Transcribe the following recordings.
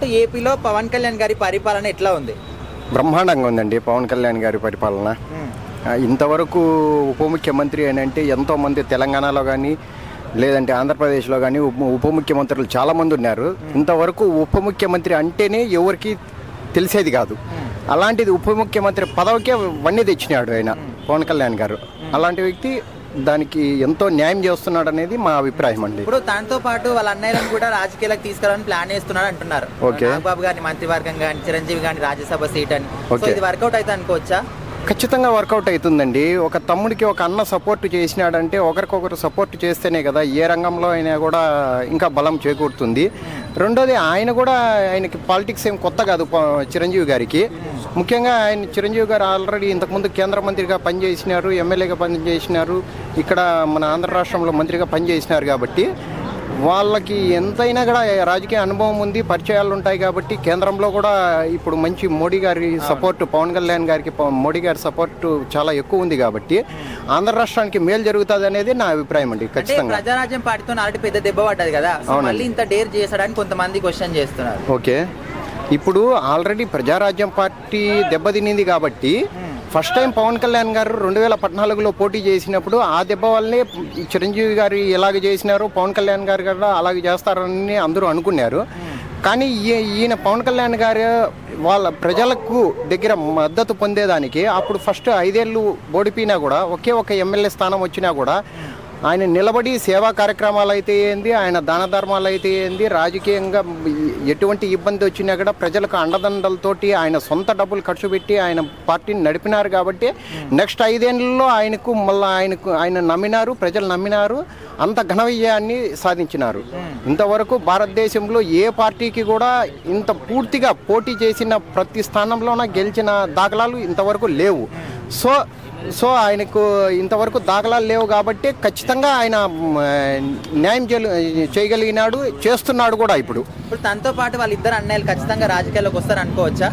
Present ఏపీలో పవన్ కళ్యాణ్ గారి పరిపాలన ఎట్లా ఉంది? బ్రహ్మాండంగా ఉందండి పవన్ కళ్యాణ్ గారి పరిపాలన. ఇంతవరకు ఉప ముఖ్యమంత్రి అని అంటే ఎంతోమంది తెలంగాణలో కానీ లేదంటే ఆంధ్రప్రదేశ్లో కానీ ఉప ఉప ముఖ్యమంత్రులు చాలామంది ఉన్నారు. ఇంతవరకు ఉప ముఖ్యమంత్రి అంటేనే ఎవరికి తెలిసేది కాదు. అలాంటిది ఉప ముఖ్యమంత్రి పదవికే వన్నీ తెచ్చినాడు ఆయన పవన్ కళ్యాణ్ గారు. అలాంటి వ్యక్తి దానికి ఎంతో న్యాయం చేస్తున్నాడు అనేది మా అభిప్రాయం అండి. ఇప్పుడు దాంతో పాటు వాళ్ళ అన్నయ్యలను కూడా రాజకీయాలకు తీసుకురావాలని ప్లాన్ చేస్తున్నాడు అంటున్నారు. ఓకే. నాగబాబు గారిని మంత్రివర్గం కానీ చిరంజీవి గారిని రాజ్యసభ సీట్ అని. సో. ఇది వర్కౌట్ అయితే అనుకోవచ్చా? ఖచ్చితంగా వర్కౌట్ అవుతుందండి. ఒక తమ్ముడికి ఒక అన్న సపోర్ట్ చేసినాడంటే ఒకరికొకరు సపోర్ట్ చేస్తేనే కదా ఏ రంగంలో అయినా కూడా ఇంకా బలం చేకూరుతుంది. రెండోది ఆయన కూడా ఆయనకి పాలిటిక్స్ ఏం కొత్త కాదు చిరంజీవి గారికి. ముఖ్యంగా ఆయన చిరంజీవి గారు ఆల్రెడీ ఇంతకుముందు కేంద్ర మంత్రిగా పనిచేసినారు ఎమ్మెల్యేగా పనిచేసినారు ఇక్కడ మన ఆంధ్ర రాష్ట్రంలో మంత్రిగా పనిచేసినారు కాబట్టి వాళ్ళకి ఎంతైనా కూడా రాజకీయ అనుభవం ఉంది పరిచయాలు ఉంటాయి కాబట్టి కేంద్రంలో కూడా ఇప్పుడు మంచి మోడీ గారి సపోర్ట్ పవన్ కళ్యాణ్ గారికి మోడీ గారి సపోర్ట్ చాలా ఎక్కువ ఉంది కాబట్టి ఆంధ్ర రాష్ట్రానికి మేలు జరుగుతుంది అనేది నా అభిప్రాయం అండి ఖచ్చితంగా. ప్రజారాజ్యం పార్టీతో ఆల్రెడీ పెద్ద దెబ్బ పడ్డది కదా అవునండి. ఇంత డేర్ చేసాడని కొంతమంది క్వశ్చన్ చేస్తున్నారు. ఓకే. ఇప్పుడు ఆల్రెడీ ప్రజారాజ్యం పార్టీ దెబ్బతినింది కాబట్టి ఫస్ట్ టైం పవన్ కళ్యాణ్ గారు రెండు వేల పద్నాలుగులో పోటీ చేసినప్పుడు ఆ దెబ్బ వల్లనే చిరంజీవి గారు ఎలాగ చేసినారు పవన్ కళ్యాణ్ గారు కూడా అలాగే చేస్తారని అందరూ అనుకున్నారు. కానీ ఈ- ఈయన పవన్ కళ్యాణ్ గారు వాళ్ళ ప్రజలకు దగ్గర మద్దతు పొందేదానికి అప్పుడు ఫస్ట్ ఐదేళ్ళు ఓడిపోయినా కూడా ఒకే ఒక ఎమ్మెల్యే స్థానం వచ్చినా కూడా ఆయన నిలబడి సేవా కార్యక్రమాలు అయితే ఏంది ఆయన దాన ధర్మాలు అయితే ఏంది రాజకీయంగా ఎటువంటి ఇబ్బంది వచ్చినా కూడా ప్రజలకు అండదండలతోటి ఆయన సొంత డబ్బులు ఖర్చు పెట్టి ఆయన పార్టీని నడిపినారు కాబట్టి నెక్స్ట్ ఐదేళ్ళలో ఆయనకు మళ్ళీ ఆయనకు ఆయన నమ్మినారు ప్రజలు నమ్మినారు అంత ఘనవిజయాన్ని సాధించినారు. ఇంతవరకు భారతదేశంలో ఏ పార్టీకి కూడా ఇంత పూర్తిగా పోటీ చేసిన ప్రతి స్థానంలోన గెలిచిన దాఖలాలు ఇంతవరకు లేవు. సో సో ఆయనకు ఇంతవరకు దాఖలాలు లేవు కాబట్టి ఖచ్చితంగా ఆయన న్యాయం చేయగలిగినాడు చేస్తున్నాడు కూడా ఇప్పుడు. ఇప్పుడు తనతో పాటు వాళ్ళిద్దరు అన్నయ్యలు ఖచ్చితంగా రాజకీయాల్లోకి వస్తారు అనుకోవచ్చా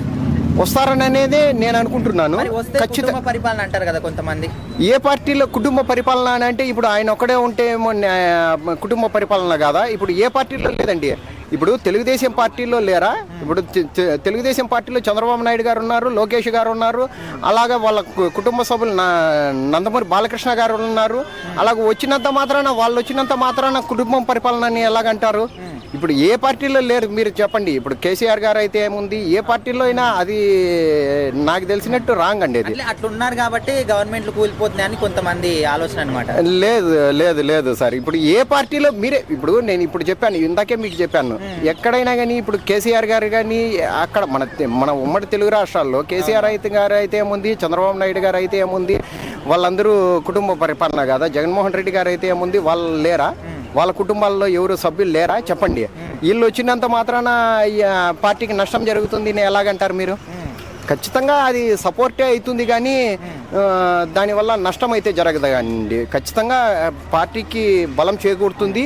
వస్తారని అనేది నేను అనుకుంటున్నాను. ఖచ్చితంగా పరిపాలన అంటారు కదా కొంతమంది. ఏ పార్టీలో కుటుంబ పరిపాలన అని అంటే ఇప్పుడు ఆయన ఒక్కడే ఉంటే కుటుంబ పరిపాలన కాదా? ఇప్పుడు ఏ పార్టీలో లేదండి. ఇప్పుడు తెలుగుదేశం పార్టీలో లేరా? ఇప్పుడు తెలుగుదేశం పార్టీలో చంద్రబాబు నాయుడు గారు ఉన్నారు లోకేష్ గారు ఉన్నారు అలాగే వాళ్ళ కుటుంబ సభ్యులు నందమూరి బాలకృష్ణ గారు ఉన్నారు అలాగ వచ్చినంత మాత్రాన వాళ్ళు వచ్చినంత మాత్రాన కుటుంబం పరిపాలన అని ఎలాగంటారు? ఇప్పుడు ఏ పార్టీలో లేరు? మీరు చెప్పండి. ఇప్పుడు కేసీఆర్ గారు అయితే ఏముంది? ఏ పార్టీలో అయినా అది నాకు తెలిసినట్టు రాంగ్ అండి అది. అట్లా అట్లున్నారు కాబట్టి గవర్నమెంట్లు అని కొంతమంది ఆలోచన అనమాట లేదు లేదు లేదు సార్. ఇప్పుడు ఏ పార్టీలో మీరే ఇప్పుడు నేను ఇప్పుడు చెప్పాను ఇందాకే మీకు చెప్పాను. ఎక్కడైనా కానీ ఇప్పుడు కేసీఆర్ గారు కానీ అక్కడ మన మన ఉమ్మడి తెలుగు రాష్ట్రాల్లో కేసీఆర్ అయితే గారు అయితే ఏముంది? చంద్రబాబు నాయుడు గారు అయితే ఏముంది? వాళ్ళందరూ కుటుంబ పరిపాలన కదా? జగన్మోహన్ రెడ్డి గారు అయితే ఏముంది? వాళ్ళు లేరా? వాళ్ళ కుటుంబాల్లో ఎవరు సభ్యులు లేరా? చెప్పండి. వీళ్ళు వచ్చినంత మాత్రాన పార్టీకి నష్టం జరుగుతుంది ఎలాగంటారు మీరు? ఖచ్చితంగా అది సపోర్టే అవుతుంది కానీ దానివల్ల నష్టం అయితే జరగదు అండి ఖచ్చితంగా పార్టీకి బలం చేకూరుతుంది.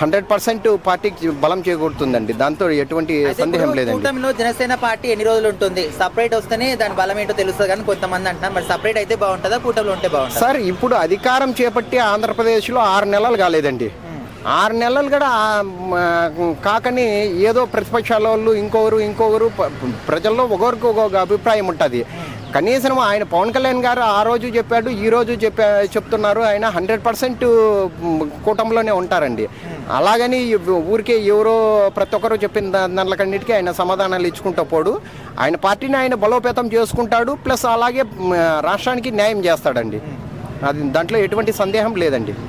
హండ్రెడ్ పర్సెంట్ పార్టీకి బలం చేకూరుతుందండి. దాంతో ఎటువంటి సందేహం లేదండి. జనసేన పార్టీ ఎన్ని రోజులు ఉంటుంది? సపరేట్ వస్తేనే దాని బలం ఏంటో తెలుస్తుంది కానీ కొంతమంది అంటున్నారు మరి సపరేట్ అయితే బాగుంటుందా? కూటమిలో ఉంటే బాగుంటుంది? సార్ ఇప్పుడు అధికారం చేపట్టి ఆంధ్రప్రదేశ్లో ఆరు నెలలు కాలేదండి. ఆరు నెలలు కూడా కాకని ఏదో ప్రతిపక్షాల వాళ్ళు ఇంకొకరు ఇంకొకరు ప్రజల్లో ఒకరికి ఒక్కొక్క అభిప్రాయం ఉంటుంది. కనీసం ఆయన పవన్ కళ్యాణ్ గారు ఆ రోజు చెప్పాడు ఈ రోజు చెప్పా చెప్తున్నారు ఆయన హండ్రెడ్ పర్సెంట్ కూటమిలోనే ఉంటారండి. అలాగని ఊరికే ఎవరో ప్రతి ఒక్కరు చెప్పిన దా- దాంట్లకన్నిటికీ ఆయన సమాధానాలు ఇచ్చుకుంటూ పోడు. ఆయన పార్టీని ఆయన బలోపేతం చేసుకుంటాడు ప్లస్ అలాగే రాష్ట్రానికి న్యాయం చేస్తాడండి. అది దాంట్లో ఎటువంటి సందేహం లేదండి.